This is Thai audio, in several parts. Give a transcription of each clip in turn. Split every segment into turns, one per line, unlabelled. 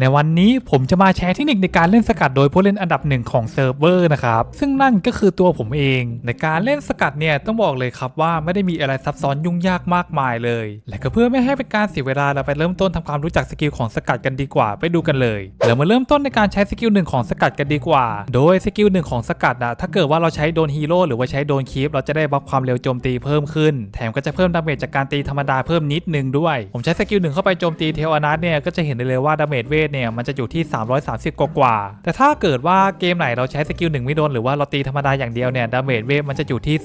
ในวันนี้ผมจะมาแชร์เทคนิคในการเล่นสกัดโดยผู้เล่นอันดับหนึ่งของเซิร์ฟเวอร์นะครับ ซึ่งนั่นก็คือตัวผมเอง ในการเล่นสกัดเนี่ยต้องบอกเลยครับว่าไม่ได้มีอะไรซับซ้อนยุ่งยากมากมายเลย และก็เพื่อไม่ให้เป็นการเสียเวลาเราไปเริ่มต้นทำความรู้จักสกิลของสกัดกันดีกว่าไปดูกันเลยเรามาเริ่มต้นในการใช้สกิลหนึ่งของสกัดกันดีกว่า โดยสกิลหนึ่งของสกัดนะถ้าเกิดว่าเราใช้โดนฮีโร่หรือว่าใช้โดนคีฟเราจะได้บัฟความเร็วโจมตีเพิ่มขึ้น แถมก็จะเพิ่มดาเมจจากการตีธรรมดาเพิ่มนิดนึงด้วย ผมใช้สกิลหนึ่งเข้าไปโจมตีเทลอนัสเนี่ยก็จะเห็นได้เลยว่าดาเมจเวทเนี่ยมันจะอยู่ที่ 330 กว่ากว่า แต่ถ้าเกิดว่าเกมไหนเราใช้สกิลหนึ่งไม่โดนหรือว่าเราตีธรรมดาอย่างเดียวเนี่ยดาเมจเวทมันจะอยู่ที่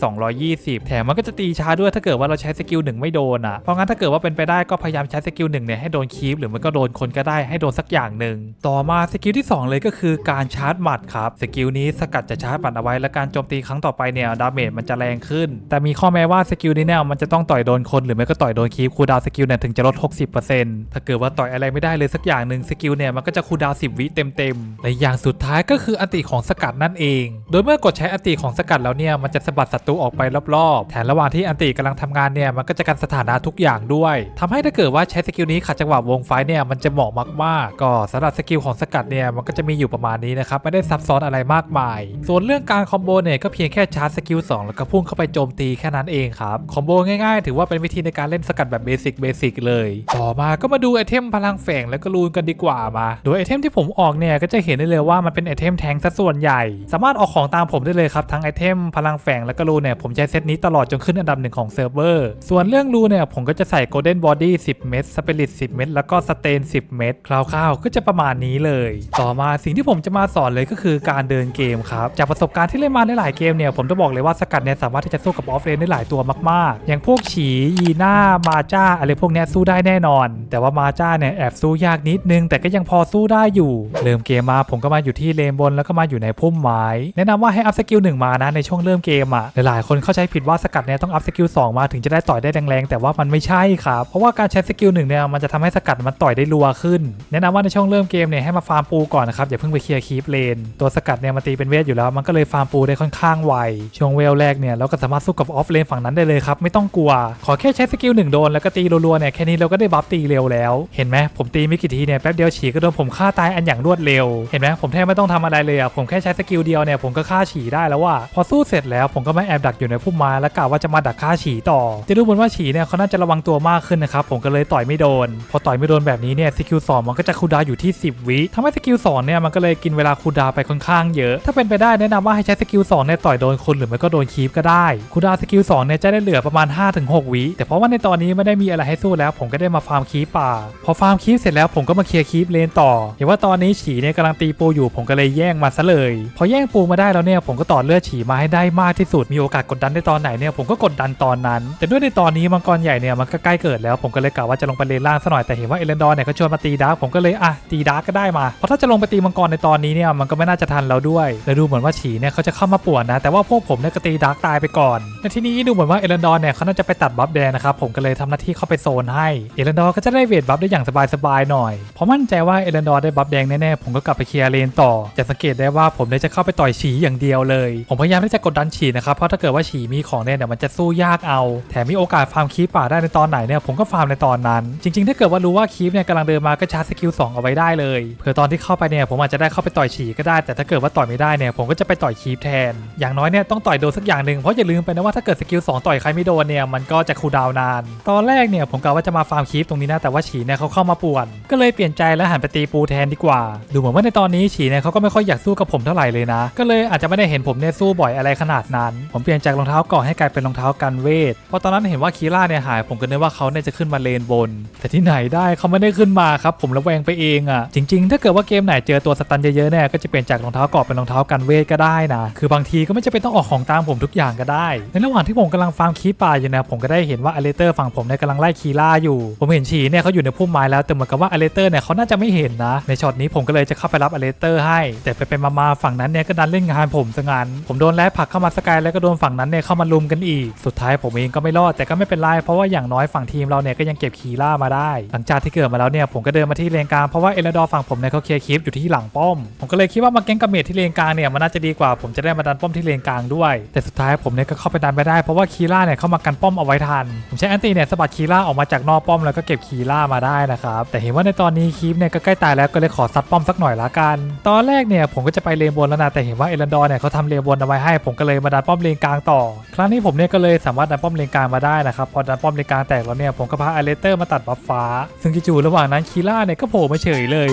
220 แถมมันก็จะตีช้าด้วยถ้าเกิดว่าเราใช้สกิลหนึ่งไม่โดนอะเพราะงั้นถ้าเกิดว่าเป็นไปได้ก็พยายามใช้สกิลหนึ่งเนี่ยให้โดนคีฟหรือมันก็โดนคนก็ได้ให้โดนสักอย่างหนึ่งต่อมาสกิลที่สองเลยก็คือการชาร์จหมัดครับสกิลนี้สกัดจะชาร์จหมัดเอาไว้และการโจมตีครั้งต่อไปเนี่ยดาเมจมันจะแรงขึ้น แต่มีข้อแม้ว่าสกิลนี้เนี่ยมันจะต้องต่อยโดนคนหรือไม่ก็ต่อยโดนคีฟคูดาวสกิลเนี่ยถึงจะลด 60%ถ้าเกิดว่าต่อยอะไรไม่ได้เลยสักอย่างหนึ่งสกิลเนี่ยมันก็จะคูลดาวน์10วิเต็มๆและอย่างสุดท้ายก็คืออันติของสกัดนั่นเอง โดยเมื่อกดใช้อันติของสกัดแล้วเนี่ยมันจะสะบัดศัตรูออกไปรอบๆแถมระหว่างที่อันติกำลังทำงานเนี่ยมันก็จะกันสถานะทุกอย่างด้วยทำให้ถ้าเกิดว่าใช้สกิลนี้ขัดจังหวะวงไฟเนี่ยมันจะเหมาะมากๆก็สำหรับสกิลของสกัดเนี่ยมันก็จะมีอยู่ประมาณนี้นะครับไม่ได้ซับซ้อนอะไรมากมาย ส่วนเรื่องการคอมโบเนี่ยก็เพียงแค่ชาร์จสกิล2แล้วก็พุ่งเข้าไปโจมตีแค่นั้นเองครับคอมโบง่ายๆ ถือว่าเป็นวิธีในการเล่นสกัดแบบเบสิกเบสิกเลย ต่อมาก็มาดูไอเทมพลังแฝงแล้วก็รูนกันดีกว่ามา โดยไอเทมที่ผมออกเนี่ยก็จะเห็นได้เลยว่ามันเป็นไอเทมแทงซะส่วนใหญ่ สามารถออกของตามผมได้เลยครับ ทั้งไอเทมพลังแฝงแล้วก็รูเนี่ยผมใช้เซตนี้ตลอดจนขึ้นอันดับหนึ่งของเซิร์ฟเวอร์ ส่วนเรื่องรูเนี่ยผมก็จะใส่โกลเด้นบอดี้10 เม็ดสเปริต10 เม็ดแล้วก็สเตน 10 เม็ดคร่าวๆ ก็จะประมาณนี้เลย ต่อมาสิ่งที่ผมจะมาสอนเลยก็คือการเดินเกมครับ จากประสบการณ์ที่เล่นมาในหลายเกมเนี่ยผมจะบอกเลยว่าสกัดเนี่ยสามารถที่จะสู้กับออฟเลนได้หลายตัวมากๆ อย่างพวกฉียีน่ามาจ้าอะไรพวกเนี้ยสู้ได้แน่นอน แต่ว่ามาจ้าเนี่ยแอบสู้ยากนิดนึงแต่ก็ยังพอสู้ได้อยู่ เริ่มเกมมาผมก็มาอยู่ที่เลนบนแล้วก็มาอยู่ในพุ่มไม้แนะนำว่าให้อัพสกิลหนึ่งมานะในช่วงเริ่มเกมอะหลายๆคนเข้าใจผิดว่าสกัดเนี่ยต้องอัพสกิล2มาถึงจะได้ต่อยได้แรงๆแต่ว่ามันไม่ใช่ครับเพราะว่าการใช้สกิลหนึ่งเนี่ยมันจะทำให้สกัดมันต่อยได้รัวขึ้น แนะนำว่าในช่วงเริ่มเกมเนี่ยให้มาฟาร์มปูก่อนนะครับอย่าเพิ่งไปเคลียร์คีปเลน ตัวสกัดเนี่ยมันตีเป็นเวทอยู่แล้ว มันก็เลยฟาร์มปูได้ค่อนข้างไวช่วงเวลแรกเนี่ยเราก็สามารถสู้กับออฟเลนฝั่งนั้นได้เลยครับไม่ต้องกลัว ขอแค่ใช้สกิลหนึ่งโดนแล้วก็ตีรัวๆเนี่ยแค่นี้เราก็ได้บัฟตีเร็วแล้วเห็นไหมผมตีไม่กี่ทีเนี่ยแป๊บเดียวฉีก็โดนผมฆ่าตายอันอย่างรวดเร็ว เห็นไหมผมแทบไม่ต้องทำอะไรเลยอะผมแค่ใช้สกิลเดียวเนี่ยผมก็ฆ่าฉีได้แล้วว่า พอสู้เสร็จแล้วผมก็มาแอบดักอยู่ในพุ่มไม้แล้วกะว่าจะมาดักฆ่าฉีต่อ จะดูเหมือนว่าฉีเนี่ยเขาน่าจะระวังตัวมากขึ้นนะครับผมก็เลยต่อยไม่โดน พอต่อยไม่โดนแบบนี้เนี่ยสกิลสองมันก็จะคูดาอยู่ที่ 10 วิทำให้สกิลสองเนี่ยมันก็เลยกินเวลาคูดาไปค่อนข้างเยอะ ถ้าเป็นไปได้แนะนำว่าให้ใช้สกิลสองเนี่ยต่อยโดนคนหรือไม่ก็โดนคีฟก็ได้คูดาสกิลสองเนี่ยจะได้เหลือประมาณ 5-6 วิแต่เพราะว่าในตอนนี้ไม่ได้มีอะไรให้สู้แล้ว ผมก็ได้มาฟาร์มคีฟป่า พอฟาร์มคีฟเสร็จแล้วผมก็มาเคลียร์คีฟเลนต่อเห็นว่าตอนนี้ฉีเนี่ยกำลังตีปูอยู่ผมก็เลยแย่งมาซะเลย พอแย่งปูมาได้แล้วเนี่ยผมก็ต่อเลือดฉีมาให้ได้มากที่สุดมีโอกาสกดดันได้ตอนไหนเนี่ยผมก็กดดันตอนนั้น แต่ด้วยในตอนนี้มังกรใหญ่เนี่ยมันก็ใกล้เกิดแล้วผมก็เลยกะว่าจะลงไปเลนล่างซะหน่อยแต่เห็นว่าเอเลนดอร์เนี่ยเขาชวนมาตีดาร์กผมก็เลยอะตีดาร์กก็ได้มาเพราะถ้าจะลงไปตีมังกรในตอนนี้เนี่ยมันก็ไม่น่าจะทันแล้วด้วยและดูเหมือนว่าฉีเนี่ยเขาจะเข้ามาป่วนนะ แต่ว่าพวกผมเนี่ยก็ตีดาร์กตายไปก่อนในที่นี้ดูเหมือนว่าเอเลนดอร์เนี่ยเขาน่าจะไปตัดบัฟแดงนะครับผมก็เลยทำหน้าที่เข้าไปโซนให้เอเลนดอร์ก็จะได้เวทบัฟได้อย่างสบายๆหน่อยเพราะมั่นใจว่าเอเลนดอร์ได้บัฟแดงแน่ๆผมก็กลับไปเคลียร์เลนต่อ จะสังเกตได้ว่าผมเนี่ยจะเข้าไปต่อยฉีอย่างเดียวเลย ผมพยายามที่จะกดดันฉีนะครับ เพราะถ้าเกิดว่าฉีมีของเนี่ยเดี๋ยวมันจะสู้ยากเอา แถมมีโอกาสฟาร์มคีปป่าได้ในตอนไหนเนี่ยผมก็ฟาร์มในตอนนั้น จริง ๆ ถ้าเกิดว่ารู้ว่าคีปเนี่ยกำลังเดินมาก็ชาร์จสกิล2เอาไว้ได้เลยเผื่อตอนที่เข้าไปเนี่ยผมอาจจะได้เข้าไปต่อยฉีก็ได้ แต่ถ้าเกิดว่าต่อยไม่ได้เนี่ยผมก็จะไปต่อยคีปแทน อย่างน้อยเนี่ยต้องต่อยโดนสักอย่างหนึ่งเพราะอย่าลืมไปนะว่าถ้าเกิดสกิล2ต่อยใครไม่โดนเนี่ยมันก็จะคูดาวน์นาน ตอนแรกเนี่ยผมกะว่าจะมาฟาร์มคีปตรงนี้นะแต่ว่าฉีเนี่ยเขาเข้ามาป่วน ก็เลยเปลี่ยนใจแล้วหันไปตีปูแทนดีกว่า ดูเหมือนว่าในตอนนี้ฉีเนี่ยเขาก็ไม่ค่อยอยากสู้กับผมเท่าไหร่เลยนะ ก็เลยอาจจะไม่ได้เห็นผมเนี่ยสู้บ่อยอะไรขนาดนั้น ผมเปลี่ยนจากรองเท้าก่อให้กลายเป็นรองเท้ากันเวทเพราะตอนนั้นเห็นว่าคีร่าเนี่ยหายผมก็นึกว่าเขาเนี่ยจะขึ้นมาเลนบน แต่ที่ไหนได้เขาไม่ได้ขึ้นมาครับผมระแวงไปเองอะ่ะ จริง ๆ ถ้าเกิดว่าเกมไหนเจอตัวสตันเยอะๆเนี่ยก็จะเปลี่ยนจากรองเท้ากาะเป็นรองเท้ากันเวทก็ได้นะคือบางทีก็ไม่จะเป็นต้องออกของตามผมทุกอย่างก็ได้ ในระหว่างที่ผมกำลังฟาร์มคีป่าอยู่นะผมก็ได้เห็นว่าอเลเตอร์ฝั่งผมเนี่ยกำลังไล่คีร่าอยู่ ผมเห็นฉีเนี่ยเขาอยู่ในพุ่มไม้แล้วแต่เหมือนกับว่าอเลเตอร์เนี่ยเขาน่าจะไม่เห็นนะ ในช็อตนี้ผมก็เลยจะเข้าไปรับอเลเตอร์ให้ แต่ไปๆมาฝั่งนั้นเนี่ยก็ดันเล่นงานผมซะงั้นผมโดนแล้ผักเข้ามาสกายแล้วก็โดนฝั่งนั้นเนี่ยเข้ามาลุมกันอีก สุดท้ายผมเองก็ไม่รอดแต่ก็ไม่เป็นไรเพราะว่าอย่างน้อยฝั่งทีมเราเนี่ยก็ยังเก็บคีร่ามาได้ หลังจากที่เกิดมาแล้วเนี่ยผมก็เดินมาที่เลนกลางเพราะว่าเอลดอร์ฝั่งผมเนี่ยเขาเคลียร์คลิปอยู่ที่หลังป้อม ผมก็เลยคิดว่ามาแก๊งกับเมทที่เลนกลางเนี่ยมันน่าจะดีกว่าผมจะได้มาดันป้อมที่เลนกลางด้วย แต่สุดท้ายผมเนี่ยก็เข้าไปดันไม่ได้เพราะว่าคีร่าเนี่ยเข้ามากันป้อมเอาไว้ทัน ผมใช้แอนตี้เนี่ยสะบัดคีร่าออกมาจากนอกป้อมแล้วก็เก็บคีร่ามาได้นะครับแต่เห็นว่าในตอนนี้คีปเนี่ยก็ใกล้ตายแล้วก็เลยขอซัดป้อมสักหน่อยละกัน ตอนแรกเนี่ยผมก็จะไปเลนบนแล้วนะแต่เห็นว่าเอรันดอร์เนี่ยเขาทำเลนบนเอาไว้ให้ผมก็เลยมาดันป้อมเลนกลางต่อ ครั้งนี้ผมเนี่ยก็เลยสามารถดันป้อมเลนกลางมาได้นะครับพอดันป้อมเลนกลางแตกแล้วเนี่ยผมก็พาอเลเตอร์มาตัดบัฟฟ้า ซึ่งจู่ๆระหว่างนั้นคีล่าเนี่ยก็โผล่มาเฉยเลย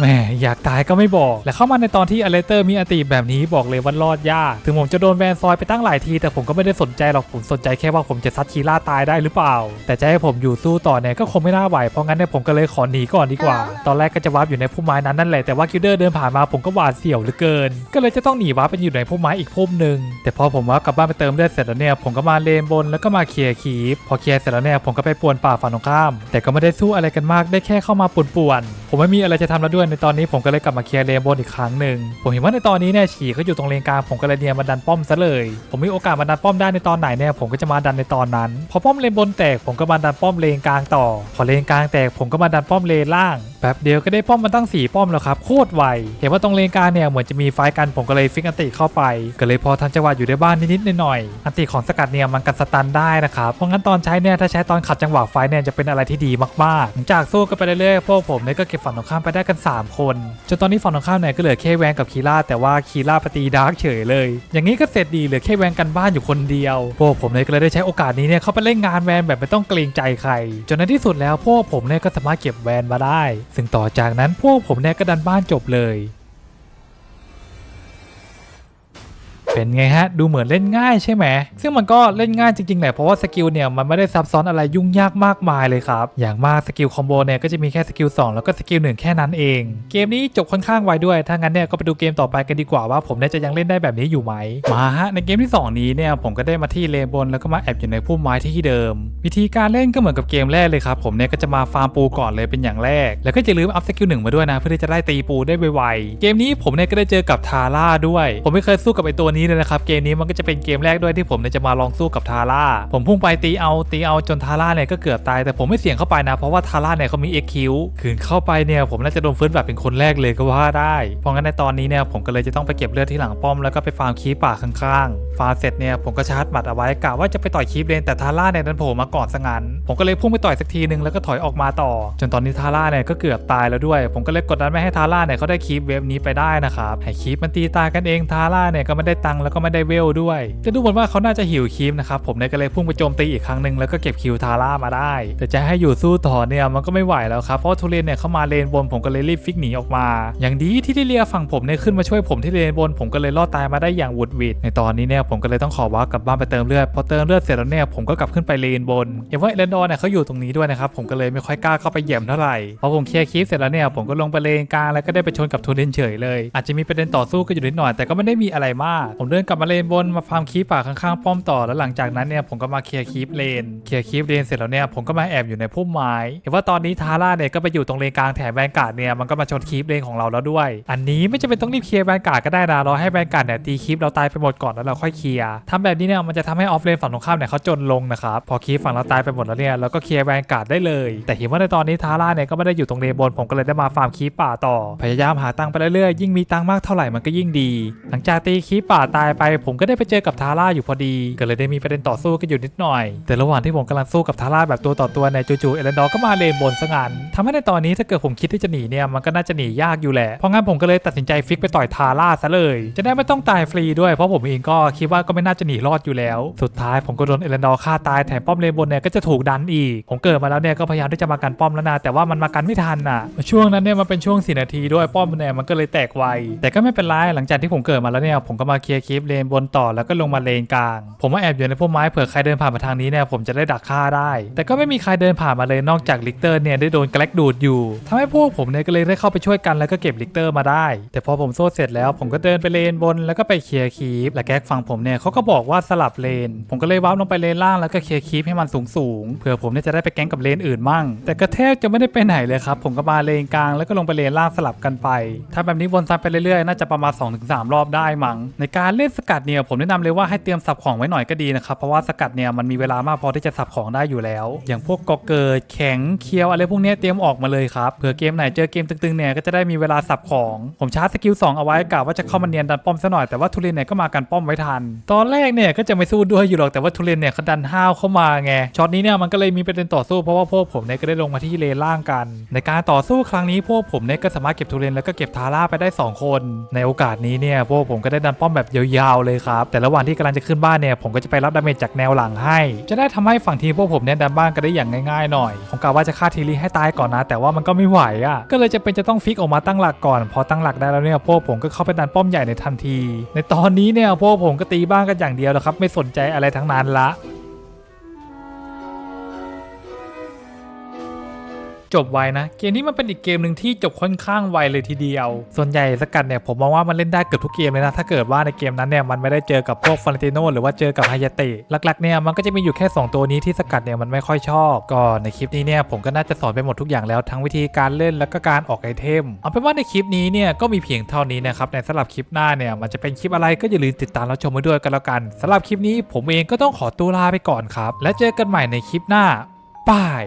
แหมอยากตายก็ไม่บอก และเข้ามาในตอนที่อเลเตอร์มีอติแบบนี้บอกเลยว่ารอดยาก ถึงผมจะโดนแวนซอยไปตั้งหลายที แต่ผมก็ไม่ได้สนใจหรอก ผมสนใจแค่ว่าผมจะซัดคีล่าตายได้หรือเปล่า แต่จะให้ผมอยู่สู้ต่อเนี่ยก็คงไม่น่าไหว เพราะงั้นเนี่ยผมก็เลยขอหนีก่อนดีกว่า ตอนแรกก็จะวาร์ปอยู่ในพุ่มไม้นั้นนั่นแหละ แต่ว่ากิลเดอร์เดินผ่านมาผมก็หวาดเสียวเหลือเกิน ก็เลยจะต้องหนีวาร์ปไปอยู่ในพุ่มไม้อีกพุ่มหนึ่ง แต่พอผมวาร์ปกลับบ้านไปเติมเลือดเสร็จแล้วเนี่ยผมก็มาเลนบนแล้วก็มาเคลียร์คีปพอเคลียร์เสร็จแล้วเนี่ยผมก็ไปป่วนป่าฝั่งตรงข้าม แต่ก็ไม่ได้สู้อะไรกันมากได้แค่เข้ามาป่วนๆผมไม่มีอะไรจะทำแล้วด้วยในตอนนี้ผมก็เลยกลับมาเคลียร์เลนบนอีกครั้งหนึ่งผมเห็นว่าในตอนนี้เนี่ยฉี่เขาอยู่ตรงเลนกลางผมก็เลยเนี่ยมาดันป้อมซะเลย ผมมีโอกาสมาดันป้อมได้ในตอนไหนเนี่ยผมก็จะมาดันในตอนนั้น พอป้อมเลนบนแตกผมก็มาดันป้อมเลนกลางต่อ พอเลนกลางแตกผมก็มาดันป้อมเลนล่างแป๊บเดียวก็ได้ป้อมมาตั้งสี่ป้อมแล้วครับโคตรไวเห็นว่าตรงเลนกลางเนี่ยเหมือนจะมีไฟกันผมก็เลยฟิกอันติเข้าไป ก็เลยพอทันจังหวะอยู่ในบ้านนิดๆหน่อยๆอันติของสกัดเนี่ยมันกันสตันได้นะครับเพราะงั้นตอนใช้เนี่ยถ้าใช้ตอนขัดจังหวะไฟเนี่ยจะเป็นอะไรที่ดีมากๆจากสู้กันไปเรื่อยๆพวกผมเนี่ยก็เก็บฝั่งตรงข้ามไปได้กัน3คนจนตอนนี้ฝั่งตรงข้ามเนี่ยก็เหลือแค่แวงกับคีร่าแต่ว่าคีร่าปฏีดาร์กเฉยเลย อย่างนี้ก็เสร็จดีเหลือแค่แวงกันบ้านอยู่คนเดียวพวกผมเลยก็เลยได้ใช้โอกาสนี้เนี่ยเข้าไปเล่นงานแวนแบบไม่ต้องเกรงใจใคร จนในที่สุดแล้วพวกผมเนี่ยก็สามารถเก็บแวนมาได้ ซึ่งต่อจากนั้นพวกผมเนี่ยก็ดันบ้านจบเลย เป็นไงฮะ ดูเหมือนเล่นง่ายใช่ไหม ซึ่งมันก็เล่นง่ายจริงๆแหละเพราะว่าสกิลเนี่ยมันไม่ได้ซับซ้อนอะไรยุ่งยากมากมายเลยครับ อย่างมากสกิลคอมโบเนี่ยก็จะมีแค่สกิล2แล้วก็สกิล1แค่นั้นเอง เกมนี้จบค่อนข้างไวด้วย ถ้างั้นเนี่ยก็ไปดูเกมต่อไปกันดีกว่าว่าผมเนี่ยจะยังเล่นได้แบบนี้อยู่ไหม มาฮะในเกมที่ 2 นี้เนี่ยผมก็ได้มาที่เลนบนแล้วก็มาแอบอยู่ในพุ่มไม้ที่เดิม วิธีการเล่นก็เหมือนกับเกมแรกเลยครับผมเนี่ยก็จะมาฟาร์มปูก่อนเลยเป็นอย่างแรก แล้วก็จะลืมอัพสกิลหนึ่งมาด้วยนะเพื่อที่จะได้ตีปูได้ไวๆเกมนี้ผมเนี่ยก็ได้เจอกับทาร่าด้วย ผมไม่เคยสู้กับไอตัวนี้เลยนะครับ เกมนี้มันก็จะเป็นเกมแรกด้วยที่ผมเนี่ยจะมาลองสู้กับทาร่า ผมพุ่งไปตีเอาตีเอาจนทาร่าเนี่ยก็เกือบตายแต่ผมไม่เสี่ยงเข้าไปนะ เพราะว่าทาร่าเนี่ยเขามีเอ็กคิวขืนเข้าไปเนี่ยผมน่าจะโดนฟื้นแบบเป็นคนแรกเลยก็ว่าได้ เพราะงั้นในตอนนี้เนี่ยผมก็เลยจะต้องไปเก็บเลือดที่หลังป้อมแล้วก็ไปฟาร์มคีปป่าข้างๆ ฟาร์มเสร็จเนี่ยผมก็ชาร์จหมัดเอาไว้กะว่าจะไปต่อยคีปเลนแต่ทาร่าเนี่ยดันโผล่มาก่อนซะงั้นผมก็เลยพุ่งไปต่อยสักทีนึงแล้วก็ถอยออกมาต่อ จนตอนนี้ทาร่าเนี่ยก็เกือบตายแล้วด้วย ผมก็เลยกดดันไม่ให้ทาร่าเนี่ยเขาได้คีปเวฟนี้ไปได้นะครับให้คีปมันตีตากันเองทาร่าเนี่ยก็ไม่ได้ตังแล้วก็ไม่ได้เวลด้วยจะดูเหมือนว่าเขาน่าจะหิวคีปนะครับผมเนี่ยก็เลยพุ่งไปโจมตีอีกครั้งหนึ่งแล้วก็เก็บคิวทาร่ามาได้ แต่จะให้อยู่สู้ต่อเนี่ยมันก็ไม่ไหวแล้วครับเพราะทุเรนเนี่ยเข้ามาเลนบนผมก็เลยรีบฟิกหนีออกมา อย่างดีที่ได้เลียฝั่งผมเนี่ยขึ้นมาช่วยผมที่เลนบนผมก็เลยรอดตายมาได้อย่างหวุดหวิดในตอนนี้เนี่ยผมก็เลยต้องขอว้ากลับบ้านไปเติมเลือดพอเติมเลือดเสร็จแล้วเนี่ยผมก็กลับขึ้นไปเลนบนเห็นว่าเอเลนดอร์เนี่ยเขาอยู่ตรงนี้ด้วยนะครับผมก็เลยไม่ค่อยกล้าเข้าไปเหยียบเท่าไหร่พอผมเคลียร์คลิปเสร็จแล้วเนี่ยผมก็ลงไปเลนกลางแล้วก็ได้ไปชนกับทุเรนเฉยเลย อาจจะมีประเด็นต่อสู้กันอยู่นิดหน่อยแต่ก็ไม่ได้มีอะไรมากผมเดินกลับมาเลนบนมาฟาร์มคีปป่าข้างๆป้อมต่อแล้วหลังจากนั้นเนี่ยผมก็มาเคลียร์คีปเลนเคลียร์คีปเลนเสร็จแล้วเนี่ยผมก็มาแอบอยู่ในพุ่มไม้เห็นว่าตอนนี้ทาร่าเนี่ยก็ไปอยู่ตรงเลนกลางแถมแวนการ์ดเนี่ยมันก็มาชนคีปเลนของเราแล้วด้วย อันนี้ไม่จำเป็นต้องรีบเคลียร์แวนการ์ดก็ได้นะรอให้แวนการ์ดเนี่ยตีคีปเราตายไปหมดก่อนแล้วเราค่อยเคลียร์ทำแบบนี้เนี่ยมันจะทำให้ออฟเลนฝั่งตรงข้ามเนี่ยเขาจนลงนะครับพอคีปฝั่งเราตายไปหมดแล้วเนี่ยเราก็เคลียร์แวนการ์ดได้เลย แต่เห็นว่าในตอนนี้ทาร่าเนี่ยก็ไม่ได้อยู่ตรงเลนบนผมก็เลยได้มาฟาร์มคีปป่าต่อ พยายามหาตังค์ไปเรื่อยๆยิ่งมีตังค์มากเท่าไหร่มันก็ยิ่งดี หลังจากตีคีปป่าตายไปผมก็ได้ไปเจอกับทาร่าอยู่พอดี ก็เลยได้มีประเด็นต่อสู้กันอยู่นิดหน่อย แต่ระหว่างที่ผมกำลังสู้กับทาร่าแบบตัวต่อตัวเนี่ยจู่ๆเอเลนดอร์ก็มาเลนบนซะงั้นทำให้ในตอนนี้ถ้าเกิดผมคิดที่จะหนีเนี่ยมันก็น่าจะหนียากอยู่แหละเพราะงั้นผมก็เลยตัดสินใจฟิกไปต่อยทาร่าซะเลย จะได้ไม่ต้องตายฟรีด้วยเพราะผมเองก็คิดว่าก็ไม่น่าจะหนีรอดอยู่แล้ว สุดท้ายผมก็โดนเอเลนดอร์ฆ่าตายแถมป้อมเลนบนเนี่ยก็จะถูกดันอีกผมเกิดมาแล้วเนี่ยก็พยายามที่จะมากันป้อมแล้วนะแต่ว่ามันมากันไม่ทันอะ ช่วงนั้นเนี่ยมันเป็นช่วง4นาทีด้วยป้อมเนี่ยมันก็เลยแตกไวแต่ก็ไม่เป็นไรหลังจากที่ผมเกิดมาแล้วเนี่ยผมก็มาเคลียร์คลิปเลนบนต่อแล้วก็ลงมาเลนกลาง ผมมาแอบอยู่ในพุ่มไม้เผื่อใครเดินผ่านมาทางนี้เนี่ยผมจะได้ดักฆ่าได้ แต่ก็ไม่มีใครเดินผ่านมาเลยนอกจากลิกเตอร์เนี่ยได้โดนแกลกดูดอยู่ทำให้พวกผมเนี่ยก็เลยได้เข้าไปช่วยกันแล้วก็เก็บลิกเตอร์มาได้ แต่พอผมโซ่เสร็จแล้ว ผมก็เดินไปเลนบนแล้วก็ไปเคลียร์คลิปและแก๊กฝั่งผมเนี่ยเขาก็บอกว่าสลับเลน ผมก็เลยวาร์ปลงไปเลนล่างแล้วก็เคลียร์คลิปให้มันสูงสูงๆเผื่อผมเนี่ยจะได้ไปแก๊งกับเลนอื่นมั่ง แต่ก็แทบจะไม่ได้ไปไหนเลยครับผมก็มาเลนกลางแล้วก็ลงไปเลนล่างสลับกันไป ถ้าแบบนี้วนซ้ำไปเรื่อยๆน่าจะประมาณ 2-3 รอบได้มั้งในการการเล่นสกัดเนี่ยผมแนะนำเลยว่าให้เตรียมสับของไว้หน่อยก็ดีนะครับ เพราะว่าสกัดเนี่ยมันมีเวลามากพอที่จะสับของได้อยู่แล้ว อย่างพวกกอเกิดแข็งเคียวอะไรพวกนี้เตรียมออกมาเลยครับเผื่อเกมไหนเจอเกมตึงๆเนี่ยก็จะได้มีเวลาสับของผมชาร์จสกิล2เอาไว้กะว่าจะเข้ามาเนียนดันป้อมซะหน่อยแต่ว่าทุเรนเนี่ยก็มากันป้อมไว้ทัน ตอนแรกเนี่ยก็จะไม่สู้ด้วยอยู่หรอกแต่ว่าทุเรนเนี่ยเขาดันห้าวเข้ามาไงช็อตนี้เนี่ยมันก็เลยมีประเด็นต่อสู้เพราะว่าพวกผมเนี่ยก็ได้ลงมาที่เลนล่างกัน ในการต่อสู้ครั้งนี้พวกผมเนี่ยก็สามารถเก็บทุเรนแล้วก็เก็บทาร่าไปได้ 2 คน ในโอกาสนี้เนี่ยพวกผมก็ได้ดันป้อมแบบยยาวๆเลยครับ แต่ระหว่างที่กำลังจะขึ้นบ้านเนี่ยผมก็จะไปรับดาเมจจากแนวหลังให้ จะได้ทำให้ฝั่งทีมพวกผมเนี่ยดันบ้านกันได้อย่างง่ายๆหน่อยผมกะว่าจะฆ่าทีรีให้ตายก่อนนะ แต่ว่ามันก็ไม่ไหวอะก็เลยจะเป็นจะต้องฟิกออกมาตั้งหลักก่อน พอตั้งหลักได้แล้วเนี่ยพวกผมก็เข้าไปดันป้อมใหญ่ในทันที ในตอนนี้เนี่ยพวกผมก็ตีบ้านกันอย่างเดียวแล้วครับไม่สนใจอะไรทั้งนั้นละ จบไวนะ เกมนี้มันเป็นอีกเกมหนึ่งที่จบค่อนข้างไวเลยทีเดียว ส่วนใหญ่สกัดเนี่ยผมมองว่ามันเล่นได้เกือบทุกเกมเลยนะ ถ้าเกิดว่าในเกมนั้นเนี่ยมันไม่ได้เจอกับพวกฟาร์ติโนหรือว่าเจอกับไฮยาเตะหลักๆเนี่ยมันก็จะมีอยู่แค่ 2 ตัวนี้ที่สกัดเนี่ยมันไม่ค่อยชอบก็ในคลิปนี้เนี่ยผมก็น่าจะสอนไปหมดทุกอย่างแล้วทั้งวิธีการเล่นแล้วก็การออกไอเทมเอาเป็นว่าในคลิปนี้เนี่ยก็มีเพียงเท่านี้นะครับในสำหรับคลิปหน้าเนี่ยมันจะเป็นคลิปอะไรก็อย่าลืมติดตามรับชมมาด้วยกันแล้วกันสำหรับคลิปนี้ผมเองก็ต้องขอตัวลาไปก่อนครับ และเจอกันใหม่ในคลิปหน้าบาย